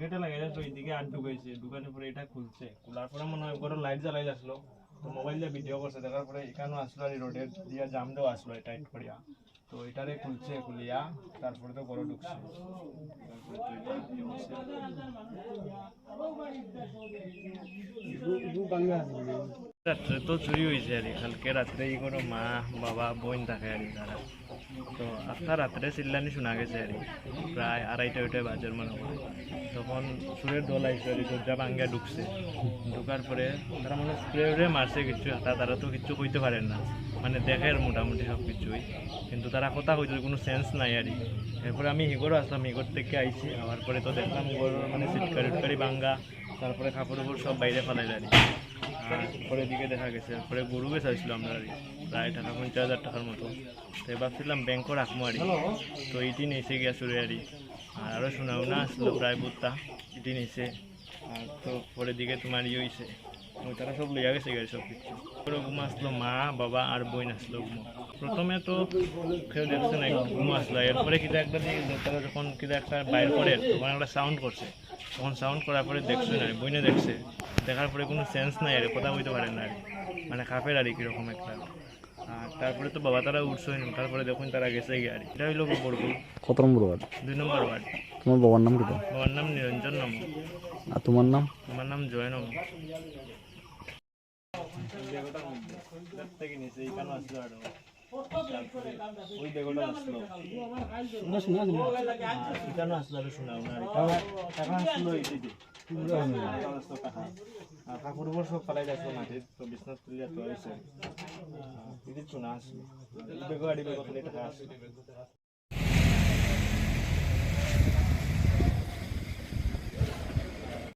গেটে লাগাই তো এইদিকে আর ঢুকাইছে দোকানের পরে এটা খুলছে। খোলার পরে মনে হয় ঘরে লাইট জ্বালাই আসলো। তো মোবাইল দিয়ে ভিডিও করছে, দেখার পরে এখানেও আসলো আর রোডের দিয়া জাম দেওয়া আসলো টাইট করিয়া। তো এটারে খুলছে, খুলিয়া তারপরে তো বড় ঢুকছে। তারপরে এটা তো চুরি হয়েছে আর। কালকে রাত্রে ই কোনো মা, বাবা, বোন থাকে আর তারা। তো আপনার রাত্রে চিল্লানি শোনা গেছে আর। প্রায় আড়াইটা ওইটা বাজার মনে হয়। তখন সুরের দল আইসে আর দরজা ভাঙ্গা ঢুকছে। ঢুকার পরে তারা মানে স্প্রে মারছে কিছু, তা তারা তো কিছু কইতে পারেন না। মানে দেখে আর মোটামুটি সব কিছুই। কিন্তু তারা কথা কইতে কোনো সেন্স নাই আর। এরপরে আমি হিগরও আসলাম, হিগর থেকে আইছি। আবার পরে তো দেখলাম মানে সিটকারি উটকারি ভাঙ্গা। তারপরে কাপড় উপর সব বাইরে ফেলাইল আর কি। পরের দিকে দেখা গেছে পরে গরু বেচাইছিল আমরা আর প্রায় টাকা পঞ্চাশ হাজার টাকার মতো তো ভাবছিলাম ব্যাংকও রাখব আর। তো এইটি নিয়েছে গিয়া চুরি আর। আরও শোনাও না আসলো, প্রায় বুত্তা এটি নিয়েছে আর তো পরের দিকে তোমার ইয়ে হয়েছে ওই তারা সব লইয়া গেছে গাড়ি সব কিছু পরে ঘুমা আসলো মা, বাবা আর বোন আসলো ঘুমো প্রথমে তো কেউ দেখছে না ঘুমো আসলো এরপরে কিটা একটা তারা যখন কিটা একটা বাইর করে তখন একটা সাউন্ড করছে তখন সাউন্ড করার পরে দেখছে না বইনে দেখছে দেখার পরে কোনো সেন্স নাই আর কথা বলতে পারে না আর। মানে খাপের আর কি কীরকম একটা। আর তারপরে তো বাবা তারা উঠছে তারপরে দেখুন তারা গেছে গিয়ে আর। কি। এটা হইল বরগুল কত নম্বর ওয়ার্ড? দুই নম্বর ওয়ার্ড। তোমার বাবার নাম কিটা বাবার নাম নিরঞ্জন নম আর তোমার নাম? আমার নাম জয় নম থেকে নিচে এইখানে আসলো আর তারপরে ওই বেগটা আসলো এখানে আসলো আর শোনাও না টাকা আসলো এই দিকে টাকা আর কাপড় উপর সব ফেলাই যাচ্ছিল মাটির তো বিছনাথ তুলিয়া তো হয়েছে দিদি চুনা আসলো বেগো আড়ি বেগো খালি টাকা আসলো